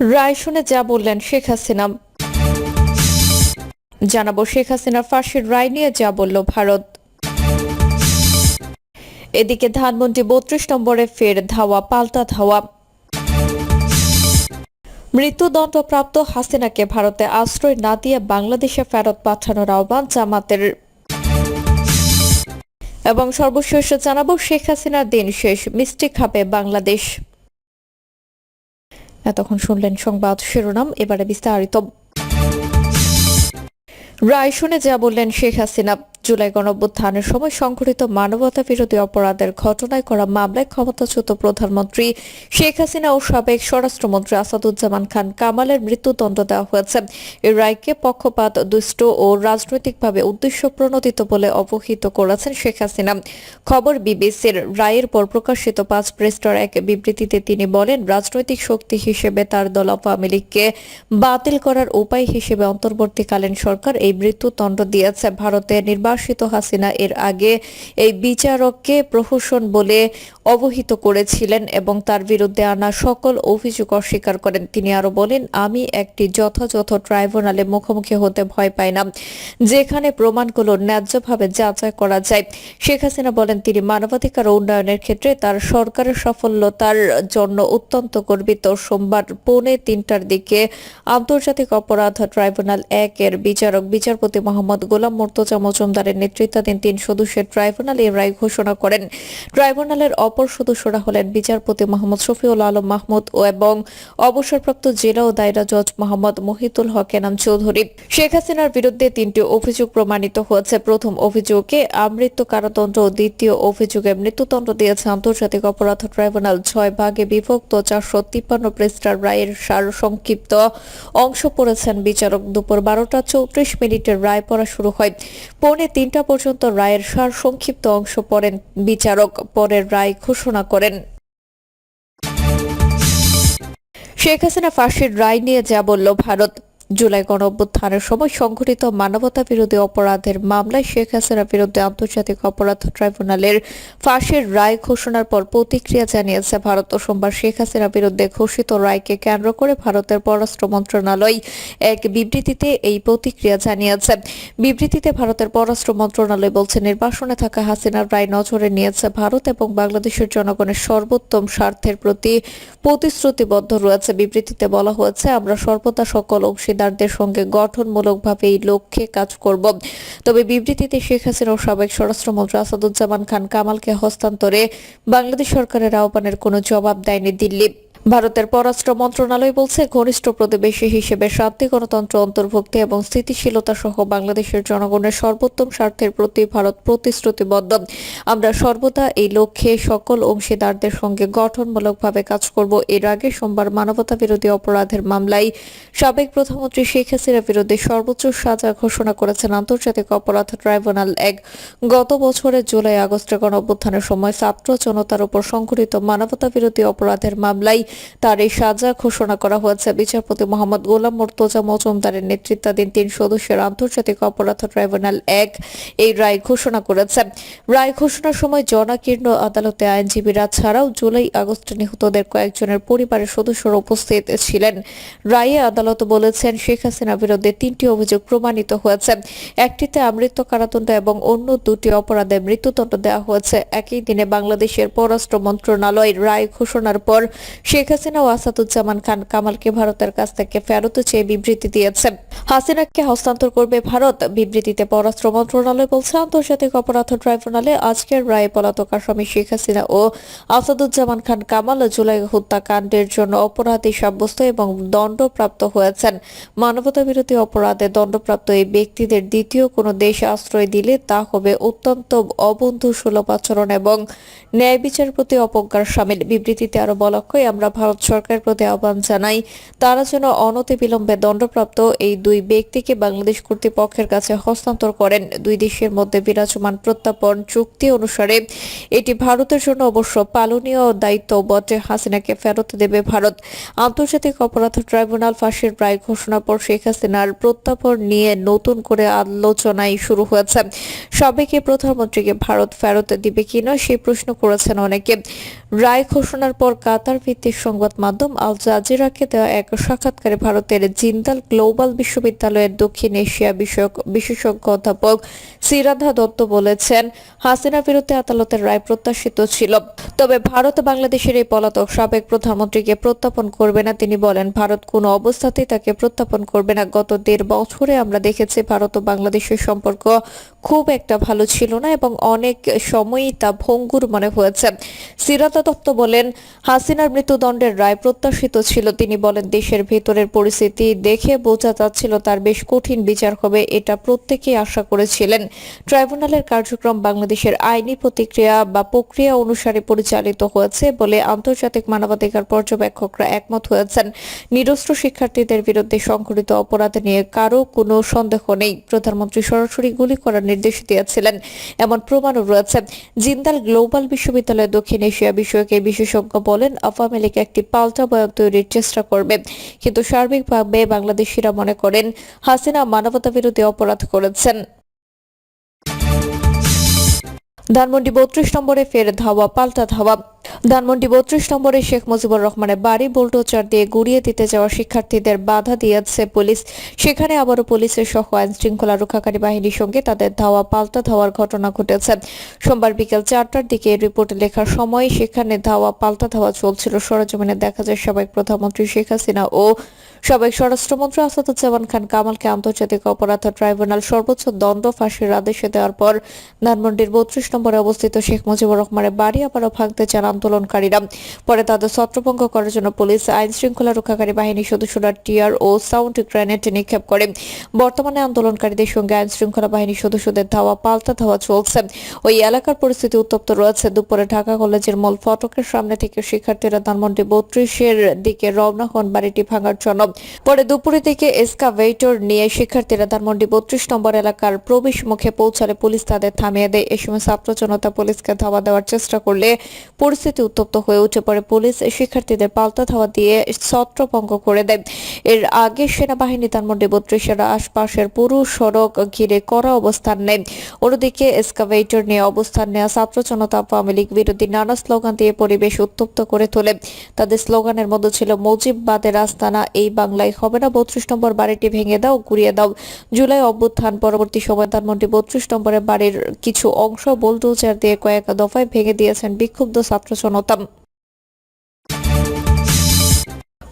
রায় শুনে যা বললেন শেখ হাসিনা। জানাব শেখ হাসিনার ফাঁসির রায় নিয়ে যা বলল ভারত। এদিকে ধানমন্ডি বত্রিশ নম্বরে ফের ধাওয়া, পাল্টা ধাওয়া। মৃত্যুদণ্ডপ্রাপ্ত হাসিনাকে ভারতে আশ্রয় না দিয়ে বাংলাদেশে ফেরত পাঠানোর আহ্বান জামাতের। এবং সর্বশেষ জানাব শেখ হাসিনার দিন শেষ, মিষ্টি খাবে বাংলাদেশ। এতক্ষণ শুনলেন সংবাদ শিরোনাম এবারে বিস্তারিত। রায় শুনে যা বললেন শেখ হাসিনা। জুলাই গণঅভ্যুত্থানের সময় সংঘটিত মানবতা বিরোধী অপরাধের ঘটনায় করা মামলায় ক্ষমতাচ্যুত প্রধানমন্ত্রী শেখ হাসিনা ও সাবেক স্বরাষ্ট্রমন্ত্রী আসাদুজ্জামান খান কামালের মৃত্যুদণ্ড দেওয়া হয়েছে। এই রায়কে পক্ষপাত, দুষ্ট ও রাজনৈতিকভাবে উদ্দেশ্য প্রণোদিত বলে অবহিত করেছেন শেখ হাসিনা। খবর বিবিসির রায়ের পর প্রকাশিত পাঁচ পৃষ্ঠার এক বিবৃতিতে তিনি বলেন, রাজনৈতিক শক্তি হিসেবে তার দল আওয়ামী লীগকে বাতিল করার উপায় হিসেবে অন্তর্বর্তীকালীন সরকার এই মৃত্যুদণ্ড দিয়েছে। ভারতে নির্বাসিত হাসিনা। এর আগে এই বিচারককে প্রহসন বলে অবহিত করেছিলেন এবং তার বিরুদ্ধে আনা সকল অভিযোগ অস্বীকার করেন। তিনি আরও বলেন, আমি একটি যথাযথ ট্রাইব্যুনালে মুখোমুখি হতে ভয় পাই না, যেখানে প্রমাণগুলো ন্যায্যভাবে যাচাই করা যায়। শেখ হাসিনা বলেন, তিনি মানবাধিকার উন্নয়নের ক্ষেত্রে তার সরকারের সফলতার জন্য অত্যন্ত গর্বিত। সোমবার পৌনে তিনটার দিকে আন্তর্জাতিক অপরাধ ট্রাইব্যুনাল এক এর বিচারক বিচারপতি মোহাম্মদ গোলাম মোর্তজা মজুমদারের নেতৃত্বাধীন তিন সদস্যের ট্রাইব্যুনাল এ রায় ঘোষণা করেন। ট্রাইব্যুনালের অপর সদস্যরা হলেন বিচারপতি মোহাম্মদ শফিউল আলম মাহমুদ ও এবং অবসরপ্রাপ্ত জেলা ও দায়রা জজ মোহাম্মদ মহিতুল হক এনাম চৌধুরী। শেখ হাসিনার বিরুদ্ধে তিনটি অভিযোগ প্রমাণিত হয়েছে। প্রথম অভিযোগে আমৃত্যু কারাদণ্ড ও দ্বিতীয় অভিযোগে মৃত্যুদণ্ড দিয়েছে আন্তর্জাতিক অপরাধ ট্রাইব্যুনাল, ছয় ভাগে বিভক্ত, চারশো তিপ্পান্ন পৃষ্ঠার রায়ের সার সংক্ষিপ্ত অংশ পড়েছেন বিচারক। দুপুর বারোটা চৌত্রিশ মিনিটের রায় পড়া শুরু হয়। পৌনে তিনটা পর্যন্ত রায়ের সার সংক্ষিপ্ত অংশ পড়েন বিচারক। পরের রায় ঘোষণা করেন। শেখ হাসিনা ফাঁসির রায় নিয়ে যা বলল ভারত। জুলাই গণ অভ্যুত্থানের সময় সংঘটিত মানবতা বিরোধী অপরাধের মামলায় শেখ হাসিনার বিরুদ্ধে আন্তর্জাতিক অপরাধ ট্রাইব্যুনালের ফাঁসির রায় ঘোষণার পর প্রতিক্রিয়া জানিয়েছে ভারত। সোমবার শেখ হাসিনার বিরুদ্ধে ঘোষিত রায়কে কেন্দ্র করে ভারতের পররাষ্ট্র মন্ত্রণালয় এক বিবৃতিতে এই প্রতিক্রিয়া জানিয়েছে। বিবৃতিতে ভারতের পররাষ্ট্র মন্ত্রণালয় বলছে, নির্বাসনে থাকা হাসিনার রায় নজরে নিয়েছে ভারত এবং বাংলাদেশের জনগণের সর্বোত্তম স্বার্থের প্রতি প্রতিশ্রুতিবদ্ধ রয়েছে। বিবৃতিতে বলা হয়েছে, আমরা সর্বদা সকল অংশীদারদের সঙ্গে গঠনমূলকভাবে এই লক্ষ্যে কাজ করব। তবে বিবৃতিতে শেখ হাসিনা ও সাবেক স্বরাষ্ট্রমন্ত্রী আসাদুজ্জামান খান কামালকে হস্তান্তরে বাংলাদেশ সরকারের আহ্বানের কোনো জবাব দেয়নি দিল্লি। ভারতের পররাষ্ট্র মন্ত্রণালয় বলছে, ঘনিষ্ঠ প্রতিবেশী হিসেবে শান্তি গণতন্ত্র অন্তর্ভুক্তি এবং স্থিতিশীলতা সহ বাংলাদেশের জনগণের সর্বোত্তম স্বার্থের প্রতি ভারত প্রতিশ্রুতিবদ্ধ। আমরা সর্বদা এই লক্ষ্যে সকল অংশীদারদের সঙ্গে গঠনমূলকভাবে কাজ করব। এর আগে সোমবার মানবতা বিরোধী অপরাধের মামলায় সাবেক প্রধানমন্ত্রী শেখ হাসিনার বিরুদ্ধে সর্বোচ্চ সাজা ঘোষণা করেছেন আন্তর্জাতিক অপরাধ ট্রাইব্যুনাল এক। গত বছরের জুলাই আগস্টে গণ অভ্যুত্থানের সময় ছাত্র জনতার উপর সংঘটিত মানবতা বিরোধী অপরাধের মামলায় তার এই সাজা ঘোষণা করা হয়েছে। বিচারপতি মোহাম্মদ গোলাম মোর্তজা মজুমদারের নেতৃত্বাধীন তিন সদস্যের আন্তর্জাতিক অপরাধ ট্রাইব্যুনাল এক এই রায় ঘোষণা করেছে। রায় ঘোষণার সময় জনাকীর্ণ আদালতে আইনজীবীরা ছাড়াও জুলাই আগস্টে নিহতদের কয়েকজনের পরিবারের সদস্যরা উপস্থিত ছিলেন। রায়ে আদালত বলেছেন, শেখ হাসিনার বিরুদ্ধে তিনটি অভিযোগ প্রমাণিত হয়েছে। একটিতে আমৃত্যু কারাদণ্ড এবং অন্য দুটি অপরাধে মৃত্যুদণ্ড দেওয়া হয়েছে। একই দিনে বাংলাদেশের পররাষ্ট্র মন্ত্রণালয় রায় ঘোষণার পর শেখ হাসিনা ও আসাদুজ্জামান খান কামালকে ভারতের কাছ থেকে ফেরত চেয়ে বিবৃতি দিয়েছে হাসিনাকে হস্তান্তর করবে ভারত, বিবৃতিতে পররাষ্ট্র মন্ত্রণালয় বলছে, আন্তর্জাতিক অপরাধ ট্রাইব্যুনালে আজকের রায়ে পলাতক আসামি শেখ হাসিনা ও আসাদুজ্জামান খান কামাল জুলাই হত্যাকাণ্ডের জন্য অপরাধী সাব্যস্ত এবং দণ্ডপ্রাপ্ত হয়েছেন। মানবতা বিরোধী অপরাধে দণ্ডপ্রাপ্ত এই ব্যক্তিদের দ্বিতীয় কোনো দেশে আশ্রয় দিলে তা হবে অত্যন্ত অবন্ধু সুলভ আচরণ এবং ন্যায় বিচার প্রতি অবজ্ঞার সামিল। বিবৃতিতে আরও বলা হয়, আমরা ভারত সরকারের প্রতি আহ্বান জানাই। তারা যেন অনতিবিলম্বে দণ্ডপ্রাপ্ত এই দুই ব্যক্তিকে বাংলাদেশ কর্তৃপক্ষের কাছে হস্তান্তর করেন। দুই দেশের মধ্যে বিরাজমান প্রত্যাপন চুক্তি অনুসারে এটি ভারতের জন্য অবশ্য পালনীয় দায়িত্ব, বটে। হাসিনাকে ফেরত দেবে ভারত। আন্তর্জাতিক অপরাধ ট্রাইব্যুনাল ফাঁসির রায় ঘোষণার পর শেখ হাসিনার প্রত্যাপন নিয়ে নতুন করে আলোচনায় শুরু হয়েছে। এই প্রধানমন্ত্রীকে ভারত ফেরত দিবে কিনা সেই প্রশ্ন করেছেন অনেকে। রায় ঘোষণার পর কাতার ভিত্তিক সংবাদ মাধ্যম আল জাজিরাকে দেওয়া এক সাক্ষাৎকারে ভারতের জিন্দাল গ্লোবাল বিশ্ববিদ্যালয়ের দক্ষিণ এশিয়া বিষয়ক বিশেষজ্ঞ অধ্যাপক সিরাধা দত্ত বলেছেন হাসিনার বিরুদ্ধে আদালতের রায় প্রত্যাশিত ছিল। তবে ভারত বাংলাদেশের এই পলাতক সাবেক প্রধানমন্ত্রীকে প্রত্যাপন করবে না। তিনি বলেন, ভারত কোনো অবস্থাতেই তাকে প্রত্যাপন করবে না। গত দেড় বছরে আমরা দেখেছি ভারত ও বাংলাদেশের সম্পর্ক খুব একটা ভালো ছিল না এবং অনেক সময়ই তা ভঙ্গুর মনে হয়েছে। সিরাতা দত্ত বলেন, হাসিনার মৃত্যুদণ্ডের রায় প্রত্যাশিত ছিল। তিনি বলেন, দেশের ভেতরের পরিস্থিতি দেখে বোঝা যাচ্ছিল তার বেশ কঠিন বিচার হবে এটা প্রত্যেকেই আশা করেছিলেন। ট্রাইব্যুনালের কার্যক্রম বাংলাদেশের আইনি প্রতিক্রিয়া বা প্রক্রিয়া অনুসারে পরিচালিত হয়েছে বলে আন্তর্জাতিক মানবাধিকার পর্যবেক্ষকরা একমত হয়েছেন। নিরস্ত্র শিক্ষার্থীদের বিরুদ্ধে সংঘটিত অপরাধ নিয়ে কারও কোনো সন্দেহ নেই। প্রধানমন্ত্রী সরাসরি গুলি করার নির্দেশ দিয়েছিলেন। এমন প্রমাণও রয়েছে। জিন্দাল গ্লোবাল বিশ্ববিদ্যালয় দক্ষিণ এশিয়া বিষয়কে বিশেষজ্ঞ বলেন, আওয়ামী লীগ একটি পাল্টা বয়ান তৈরির চেষ্টা করবে। কিন্তু সার্বিকভাবে বাংলাদেশিরা মনে করেন, হাসিনা মানবতা বিরোধী অপরাধ করেছেন। ধানমন্ডি বত্রিশ নম্বরে ফের ধাওয়া, পাল্টা ধাওয়া। ধানমন্ডি বত্রিশ নম্বরে শেখ মুজিবুর রহমানের বাড়ি বুলডোজার দিয়ে গুড়িয়ে দিতে যাওয়া শিক্ষার্থীদের বাধা দিয়েছে পুলিশ। সেখানে আবারও পুলিশের সহ আইন শৃঙ্খলা রক্ষাকারী বাহিনীর সঙ্গে তাদের ধাওয়া পাল্টা ধাওয়ার ঘটনা ঘটেছে। সোমবার বিকেল চারটার দিকে রিপোর্ট লেখার সময় সেখানে ধাওয়া পাল্টা ধাওয়া চলছিল। সরজমিনে দেখা যায় সাবেক প্রধানমন্ত্রী শেখ হাসিনা ও সাবেক স্বরাষ্ট্রমন্ত্রী আসাদুজ্জামান খান কামালকে আন্তর্জাতিক অপরাধ ট্রাইব্যুনাল সর্বোচ্চ দণ্ড ফাঁসির আদেশে দেওয়ার পর ধানমন্ডির বত্রিশ নম্বরে অবস্থিত শেখ মুজিবুর রহমানের বাড়ি আবারও ভাঙতে চান আন্দোলনকারীরা। পরে তাদের ছত্রভঙ্গ করার জন্য পুলিশ আইন শৃঙ্খলা রক্ষাকারী বাহিনীর সদস্যরা টিয়ার ও সাউন্ড গ্রেনেড নিক্ষেপ করে। বর্তমানে আন্দোলনকারীদের সঙ্গে আইন শৃঙ্খলা বাহিনীর সদস্যদের ধাওয়া, পাল্টা ধাওয়া চলছে। ওই এলাকার পরিস্থিতি উত্তপ্ত রয়েছে। দুপুরে ঢাকা কলেজের মূল ফটকের সামনে থেকে শিক্ষার্থীরা ধানমন্ডি বত্রিশের দিকে রওনা হন বাড়িটি ভাঙার জন্য। পরে দুপুরের দিকে এসকাভেটর নিয়ে শিক্ষার্থীরা ধানমন্ডি বত্রিশ নম্বর এলাকার প্রবেশ মুখে পৌঁছালে পুলিশ তাদের থামিয়ে দেয়। এ সময় ছাত্র জনতা পুলিশকে ধাওয়া দেওয়ার চেষ্টা করলে পরিস্থিতি উত্তপ্ত হয়ে উঠে পড়ে পুলিশ শিক্ষার্থীদের পাল্টা ধাওয়া দিয়ে ছত্রভঙ্গ করে দেয়। এর আগে সেনাবাহিনী ধানমন্ডি বত্রিশের আশপাশের পুরো সড়ক ঘিরে করা অবস্থান নেয়। অন্যদিকে এসকাভেটর নিয়ে অবস্থান নেওয়া ছাত্র জনতা আওয়ামী লীগ বিরোধী নানা স্লোগান দিয়ে পরিবেশ উত্তপ্ত করে তোলে। তাদের স্লোগানের মধ্যে ছিল, মুজিববাদের আস্তানা এই বাংলায় হবে না। বত্রিশ নম্বর বাড়িটি ভেঙে দাও, গুড়িয়ে দাও। জুলাই অভ্যুত্থান পরবর্তী সময় ধানমন্ডি বত্রিশ নম্বরের বাড়ির কিছু অংশ বোলডোজার দিয়ে কয়েক দফায় ভেঙে দিয়েছেন বিক্ষুব্ধ ছাত্র জনতা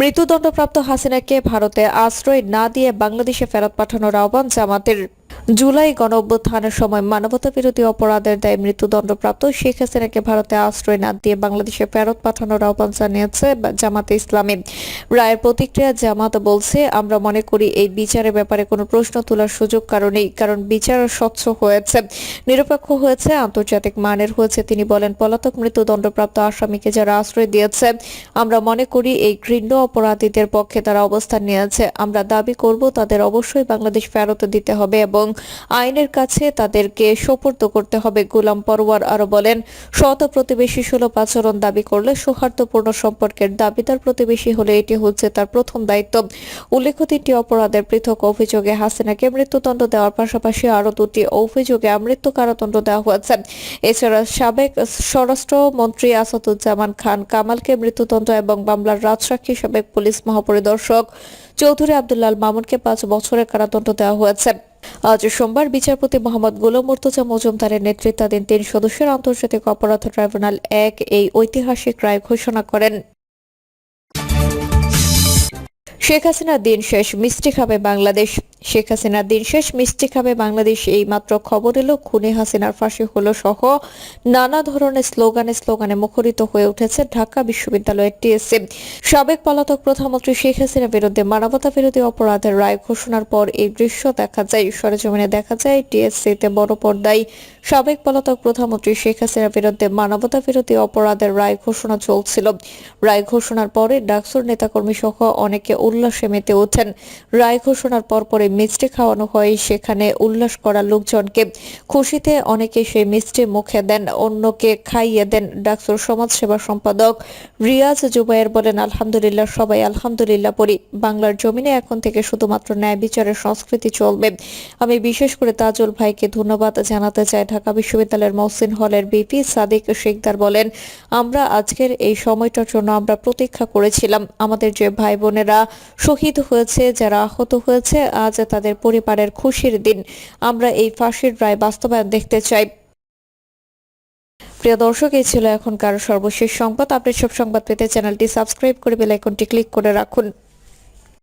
মৃত্যুদণ্ডপ্রাপ্ত হাসিনাকে ভারতে আশ্রয় না দিয়ে বাংলাদেশে ফেরত পাঠানোর আহ্বান জামাতের। জুলাই গণ অভ্যুত্থানের সময় মানবতা বিরোধী অপরাধের দায়ে মৃত্যুদণ্ডপ্রাপ্ত শেখ হাসিনাকে ভারতে আশ্রয় না দিয়ে বাংলাদেশে ফেরত পাঠানোর আহ্বান জানিয়েছে জামাতে ইসলামী। রায়ের প্রতিক্রিয়া জামাত বলছে, আমরা মনে করি এই বিচারের ব্যাপারে কোনো প্রশ্ন তোলার সুযোগ কারণেই কারণ বিচার স্বচ্ছ হয়েছে। নিরপেক্ষ হয়েছে, আন্তর্জাতিক মানের হয়েছে, তিনি বলেন, পলাতক মৃত্যুদণ্ডপ্রাপ্ত আসামিকে যারা আশ্রয় দিয়েছে, আমরা মনে করি এই ঘৃণ্য অপরাধীদের পক্ষে তারা অবস্থান নিয়েছে। আমরা দাবি করব, তাদের অবশ্যই বাংলাদেশ ফেরত দিতে হবে এবং আইনের কাছে তাদেরকে সোপর্দ করতে হবে, গোলাম পরওয়ার আরও বলেন শত প্রতিবেশী সুলভ আচরণ দাবি করলে সৌহার্দ্যপূর্ণ সম্পর্কের দাবিদার প্রতিবেশী হলে এটি হচ্ছে তার প্রথম দায়িত্ব। উল্লেখ্য, তিনটি অপরাধের পৃথক অভিযোগে হাসিনাকে মৃত্যুদণ্ড দেওয়ার পাশাপাশি আরও দুটি অভিযোগে আমৃত্যু কারাদণ্ড দেওয়া হয়েছে। এছাড়া সাবেক স্বরাষ্ট্রমন্ত্রী আসাদুজ্জামান খান কামালকে মৃত্যুদণ্ড এবং মামলার রাজসাক্ষী সাবেক পুলিশ মহাপরিদর্শক চৌধুরী আব্দুল্লাল মামুনকে পাঁচ বছরের কারাদণ্ড দেওয়া হয়েছে। আজ সোমবার বিচারপতি মোহাম্মদ গোলাম মুর্তজা মজুমদারের নেতৃত্বাধীন তিন সদস্যের আন্তর্জাতিক অপরাধ ট্রাইব্যুনাল এক এই ঐতিহাসিক রায় ঘোষণা করেন। শেখ হাসিনার দিন শেষ, মিষ্টি খাবে বাংলাদেশ। শেখ হাসিনার দিন শেষ, মিষ্টি খাবে বাংলাদেশ এই মাত্র খবর এলো, খুনে হাসিনার ফাঁসি হলো সহ নানা ধরনের স্লোগানে স্লোগানে মুখরিত হয়ে উঠেছে ঢাকা বিশ্ববিদ্যালয়ের টিএসসি। সাবেক পলাতক প্রধানমন্ত্রী শেখ হাসিনার বিরুদ্ধে মানবতা বিরোধী অপরাধের রায় ঘোষণার পর এই দৃশ্য দেখা যায়, সরেজমিনে দেখা যায় টিএসসিতে বড় পর্দায় সাবেক পলাতক প্রধানমন্ত্রী শেখ হাসিনার বিরুদ্ধে মানবতা বিরোধী অপরাধের রায় ঘোষণা চলছিল। রায় ঘোষণার পরে ডাকসুর নেতাকর্মী সহ অনেকে উল্লাসে মেতে ওঠেন। রায় ঘোষণার পর পরে মিষ্টি খাওয়ানো হয়, সেখানে উল্লাস করা লোকজনকে খুশিতে অনেকে সেই মিষ্টি মুখে দেন, অন্যকে খাইয়ে দেন। ডাকসুর সমাজ সেবা সম্পাদক রিয়াজ জুবাইর বলেন, আলহামদুলিল্লাহ, সবাই আলহামদুলিল্লাহ পড়ি। বাংলার জমিনে এখন থেকে শুধুমাত্র ন্যায় বিচারের সংস্কৃতি চলবে। আমি বিশেষ করে তাজুল ভাইকে ধন্যবাদ জানাতে চাই। ঢাকা বিশ্ববিদ্যালয়ের মহসিন হলের বিপি সাদিক শেখদার বলেন, আমরা আজকের এই সময়টার জন্য আমরা প্রতীক্ষা করেছিলাম। আমাদের যে ভাই বোনেরা শহীদ হয়েছে, যারা আহত হয়েছে, আজ তাদের পরিবারের খুশির দিন। আমরা এই ফাঁসির রায় বাস্তবায়ন দেখতে চাই। প্রিয় দর্শক, এই ছিল এখনকার সর্বশেষ সংবাদ। আপনি সব সংবাদ পেতে চ্যানেলটি সাবস্ক্রাইব করে বেলাইকনটি ক্লিক করে রাখুন।